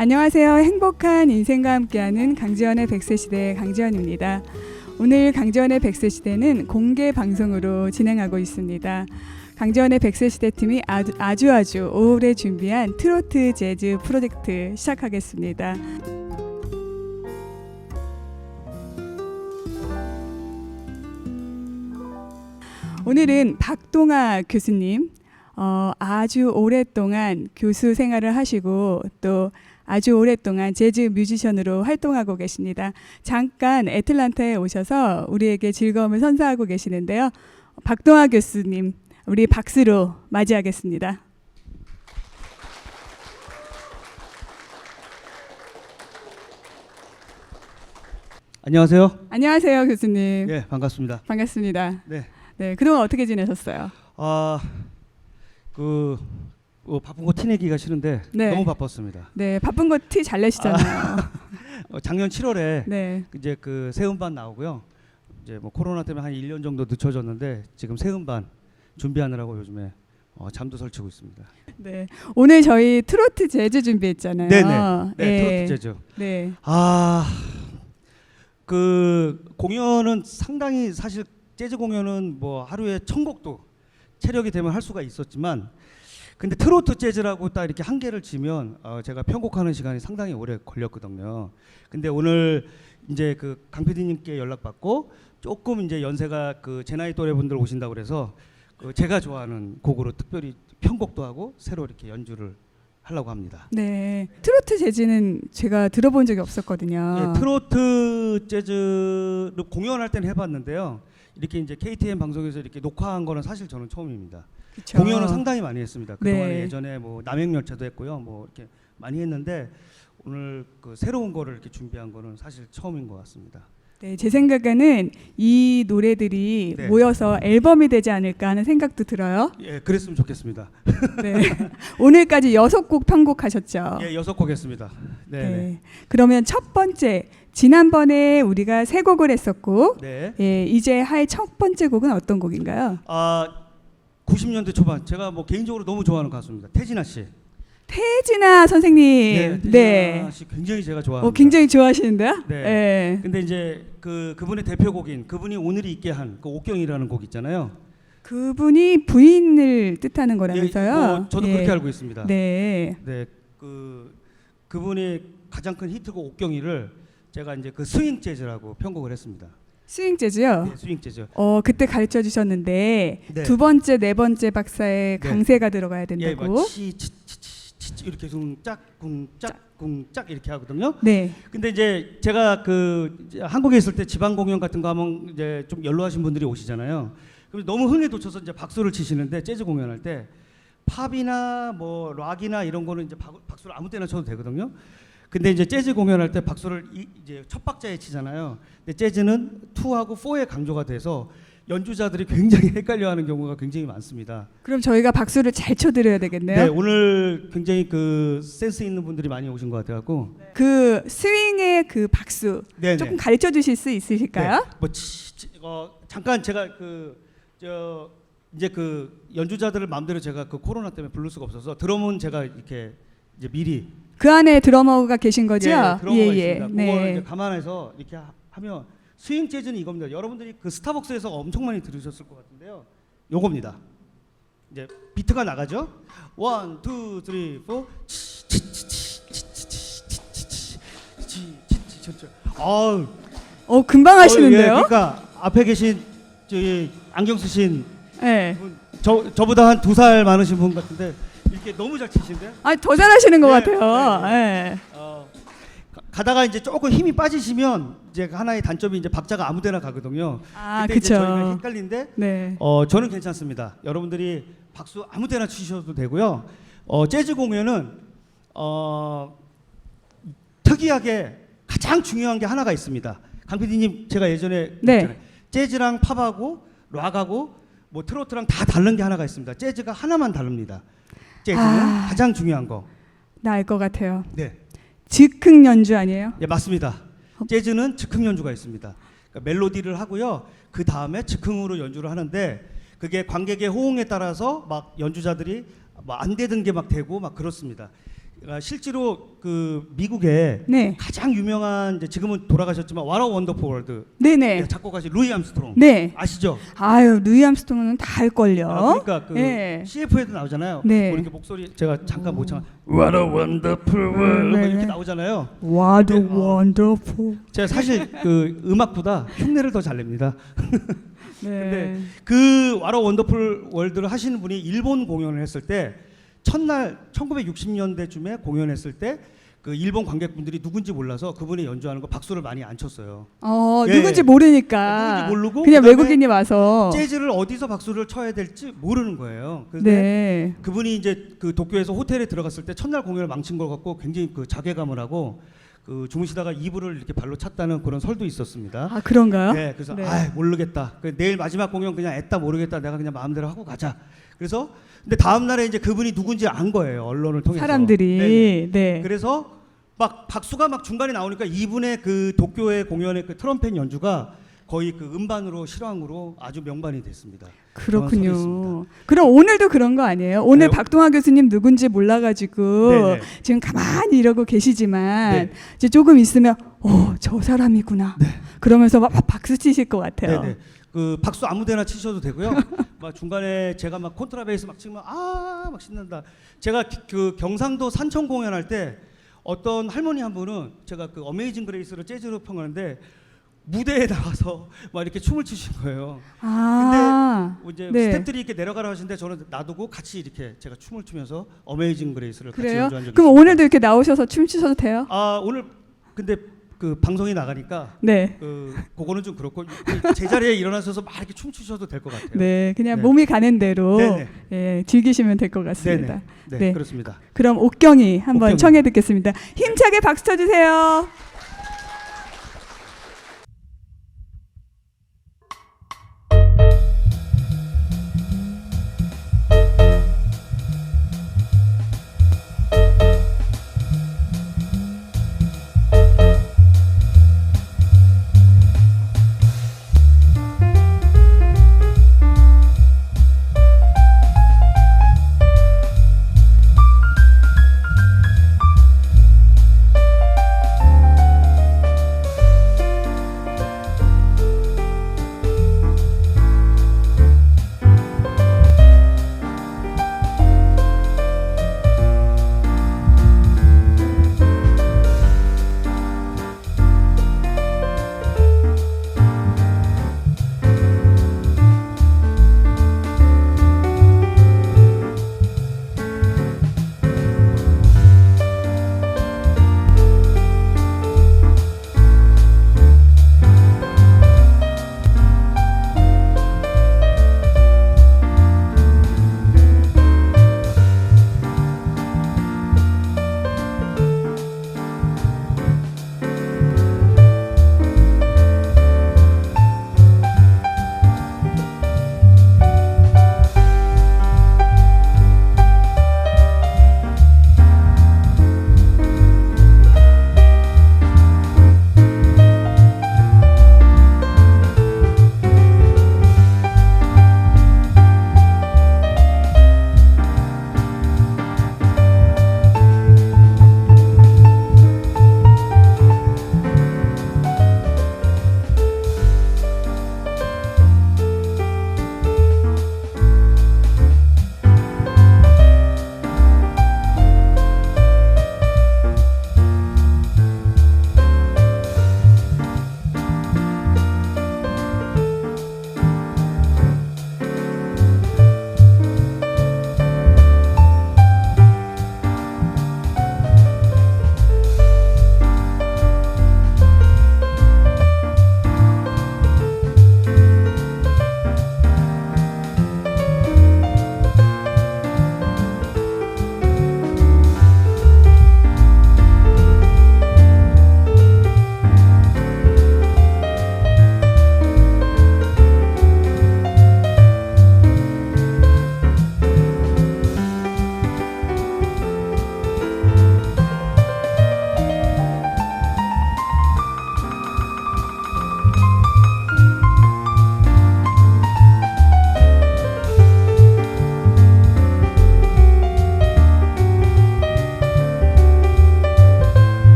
안녕하세요. 행복한 인생과 함께하는 강지원의 백세 시대 강지원입니다. 오늘 강지원의 백세 시대는 공개 방송으로 진행하고 있습니다. 강지원의 백세 시대 팀이 아주, 아주 오래 준비한 트로트 재즈 프로젝트 시작하겠습니다. 오늘은 박동아 교수님 어, 아주 오랫동안 교수 생활을 하시고 또 아주 오랫동안 재즈 뮤지션으로 활동하고 계십니다. 잠깐 애틀란타에 오셔서 우리에게 즐거움을 선사하고 계시는데요. 박동아 교수님, 우리 박수로 맞이하겠습니다. 안녕하세요. 안녕하세요, 교수님. 예, 반갑습니다. 반갑습니다. 네. 네, 그동안 어떻게 지내셨어요? 아, 그 어, 바쁜 거 티내기가 싫은데 네. 너무 바빴습니다. 네, 바쁜 거 티 잘 내시잖아요. 어, 작년 7월에 네. 이제 그 새 음반 나오고요. 이제 뭐 코로나 때문에 한 1년 정도 늦춰졌는데 지금 새 음반 준비하느라고 요즘에 어, 잠도 설치고 있습니다. 네. 오늘 저희 트로트 재즈 준비했잖아요. 네네. 네, 예. 트로트 재즈. 네. 아, 그 공연은 상당히 사실 재즈 공연은 뭐 하루에 천 곡도 체력이 되면 할 수가 있었지만 근데 트로트 재즈라고 딱 이렇게 한계를 지면 어, 제가 편곡하는 시간이 상당히 오래 걸렸거든요. 근데 오늘 이제 그 강 PD님께 연락 받고 조금 이제 연세가 그 제 나이 또래 분들 오신다고 그래서 그 제가 좋아하는 곡으로 특별히 편곡도 하고 새로 이렇게 연주를 하려고 합니다. 네. 트로트 재즈는 제가 들어본 적이 없었거든요. 예, 트로트 재즈를 공연할 때는 해봤는데요. 이렇게 이제 KTN 방송에서 이렇게 녹화한 거는 사실 저는 처음입니다. 그쵸. 공연은 상당히 많이 했습니다. 그동안에 네. 예전에 뭐 남행열차도 했고요. 뭐 이렇게 많이 했는데 오늘 그 새로운 거를 이렇게 준비한 거는 사실 처음인 것 같습니다. 네, 제 생각에는 이 노래들이 네. 모여서 앨범이 되지 않을까 하는 생각도 들어요. 예, 그랬으면 좋겠습니다. 네. 오늘까지 여섯 곡 편곡하셨죠. 예, 여섯 곡 했습니다. 네, 네. 네. 그러면 첫 번째 지난번에 우리가 세 곡을 했었고 네. 예, 이제 할첫 번째 곡은 어떤 곡인가요? 아, 90년대 초반 제가 뭐 개인적으로 너무 좋아하는 가수입니다. 태진아 씨. 태진아 선생님. 태진아 네. 씨 굉장히 제가 좋아합니다. 어, 굉장히 좋아하시는데요? 네. 네. 근데 이제 그 그분의 대표곡인 그분이 오늘이 있게 한 그 옥경이라는 곡 있잖아요. 그분이 부인을 뜻하는 거라면서요? 예, 뭐 저도 예. 그렇게 알고 있습니다. 네. 네, 그 그분의 가장 큰 히트곡 옥경이를 제가 이제 그 스윙 재즈라고 편곡을 했습니다. 스윙 재즈요. 네, 스윙 재즈. 어 그때 가르쳐 주셨는데 네. 두 번째 네 번째 박사의 네. 강세가 들어가야 예, 된다고. 막치치 치 치 이렇게 쿵짝 쿵짝 쿵짝 이렇게 하거든요. 네. 근데 이제 제가 그 이제 한국에 있을 때 지방 공연 같은 거 하면 이제 좀 연로하신 분들이 오시잖아요. 그럼 너무 흥에 돋쳐서 이제 박수를 치시는데 재즈 공연할 때 팝이나 뭐 락이나 이런 거는 이제 박, 박수를 아무 때나 쳐도 되거든요. 근데 이제 재즈 공연할 때 박수를 이, 이제 첫 박자에 치잖아요. 근데 재즈는 2하고 4에 강조가 돼서 연주자들이 굉장히 헷갈려하는 경우가 굉장히 많습니다. 그럼 저희가 박수를 잘 쳐드려야 되겠네요. 네, 오늘 굉장히 그 센스 있는 분들이 많이 오신 것 같아갖고 그 스윙의 그 박수 네, 조금 가르쳐 주실 수 있으실까요? 네. 뭐 치, 치, 어, 잠깐 제가 그 저 이제 그 연주자들을 마음대로 제가 그 코로나 때문에 부를 수가 없어서 드럼은 제가 이렇게 이제 미리 그 안에 드러머가 계신 거죠? 예, 드럼가 있습니다. 그걸 네. 이제 감안해서 이렇게 하- 하면 스윙 재즈는 이겁니다. 여러분들이 그 스타벅스에서 엄청 많이 들으셨을 것 같은데요. 요겁니다. 이제 비트가 나가죠. 원, 투, 쓰리, 포. 아우 어 금방 하시는데요? 어, 예, 그러니까 앞에 계신 저기 안경 쓰신 네. 분, 저 저보다 한 두 살 많으신 분 같은데 이렇게 너무 잘 치신데. 아더 잘하시는 것 네, 같아요. 네, 네. 어, 가- 가다가 이제 조금 힘이 빠지시면 이제 하나의 단점이 이제 박자가 아무데나 가거든요. 아 그때 이제 저희가. 헷갈린데 네. 어 저는 괜찮습니다. 여러분들이 박수 아무데나 치셔도 되고요. 어 재즈 공연은 어 특이하게 가장 중요한 게 하나가 있습니다. 강 PD님 제가 예전에 네. 그랬잖아요. 재즈랑 팝하고 락하고 뭐 트로트랑 다 다른 게 하나가 있습니다. 재즈가 하나만 다릅니다. 재즈는 아. 가장 중요한 거. 나 알 것 같아요. 네. 즉흥 연주 아니에요? 예, 맞습니다. 재즈는 즉흥 연주가 있습니다. 그러니까 멜로디를 하고요. 그 다음에 즉흥으로 연주를 하는데 그게 관객의 호응에 따라서 막 연주자들이 뭐안 되던 게 막 되고 막 그렇습니다. 아, 실제로 그 미국의 네. 가장 유명한 이제 지금은 돌아가셨지만 와라 원더풀 월드 네네. 작곡가신 루이 암스트롱 네. 아시죠? 아유, 루이 암스트롱은 다 할걸요. 아, 그러니까 그 네. CF에도 나오잖아요. 네. 뭐 이렇게 목소리 제가 잠깐 못 참아. What a wonderful world 뭐 네. 이렇게 나오잖아요. What a 네. wonderful. 제가 사실 그 음악보다 흉내를 더 잘 냅니다. 네. 그 와라 원더풀 월드를 하시는 분이 일본 공연을 했을 때 첫날 1960년대쯤에 공연했을 때 그 일본 관객분들이 누군지 몰라서 그분이 연주하는 거 박수를 많이 안 쳤어요. 어, 예, 누군지 예. 모르니까. 누군지 모르고 그냥 그다음에 외국인이 와서. 재즈를 어디서 박수를 쳐야 될지 모르는 거예요. 그래서 네. 그분이 이제 그 도쿄에서 호텔에 들어갔을 때 첫날 공연을 망친 걸 갖고 굉장히 그 자괴감을 하고 그 주무시다가 이불을 이렇게 발로 찼다는 그런 설도 있었습니다. 아, 그런가요? 네, 그래서 네. 아 모르겠다. 그 내일 마지막 공연 그냥 애따 모르겠다. 내가 그냥 마음대로 하고 가자. 그래서 근데 다음 날에 이제 그분이 누군지 안 거예요. 언론을 통해서. 사람들이. 네네. 네. 그래서 막 박수가 막 중간에 나오니까 이분의 그 도쿄의 공연의 그 트럼펫 연주가 거의 그 음반으로 실황으로 아주 명반이 됐습니다. 그렇군요. 그럼 오늘도 그런 거 아니에요? 오늘 네. 박동화 교수님 누군지 몰라가지고 네네. 지금 가만히 이러고 계시지만 네. 이제 조금 있으면 어, 저 사람이구나. 그러면서 막 박수 치실 것 같아요. 네네. 그 박수 아무데나 치셔도 되고요. 막 중간에 제가 막 콘트라베이스 막 치면 아 막 신난다. 제가 기- 그 경상도 산청 공연할 때 어떤 할머니 한 분은 제가 그 어메이징 그레이스를 재즈로 평하는데 무대에 나와서 막 이렇게 춤을 추신 거예요. 아, 뭐 이제 네. 스태프들이 이렇게 내려가라 하시는데 저는 놔두고 같이 이렇게 제가 춤을 추면서 어메이징 그레이스를 같이 그래요? 연주한 적이 그럼 있습니다. 오늘도 이렇게 나오셔서 춤추셔도 돼요? 아 오늘 근데 그 방송이 나가니까 네. 그 그거는 좀 그렇고 이 제자리에 일어나셔서 막 이렇게 춤추셔도 될 것 같아요. 네, 그냥 네. 몸이 가는 대로 네네. 예, 즐기시면 될 것 같습니다. 네, 네. 그렇습니다. 그럼 옥경이 한번 옥경이. 청해 듣겠습니다. 힘차게 박수 쳐주세요.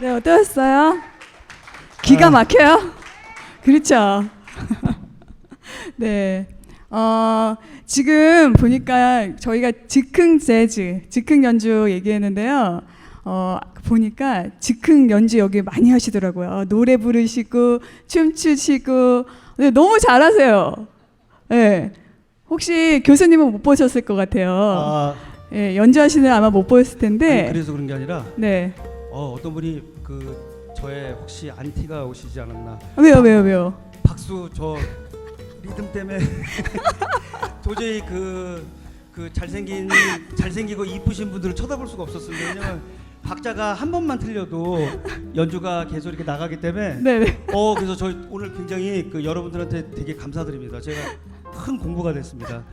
네, 어떠셨어요? 기가 아. 막혀요? 그렇죠. 네. 어, 지금 보니까 저희가 즉흥 재즈, 즉흥 연주 얘기했는데요. 어, 보니까 즉흥 연주 여기 많이 하시더라고요. 노래 부르시고, 춤추시고, 네, 너무 잘하세요. 네. 혹시 교수님은 못 보셨을 것 같아요. 아, 예, 연주하시는 아마 못 보셨을 아니, 텐데. 그래서 그런 게 아니라 네. 어, 어떤 분이 그 저의 혹시 안티가 오시지 않았나 왜요, 왜요, 왜요? 박수 저 리듬 때문에 도저히 그, 그 잘생긴 잘생기고 이쁘신 분들을 쳐다볼 수가 없었습니다. 왜냐면 박자가 한 번만 틀려도 연주가 계속 이렇게 나가기 때문에 네, 네. 어 그래서 저 오늘 굉장히 그 여러분들한테 되게 감사드립니다. 제가 큰 공부가 됐습니다.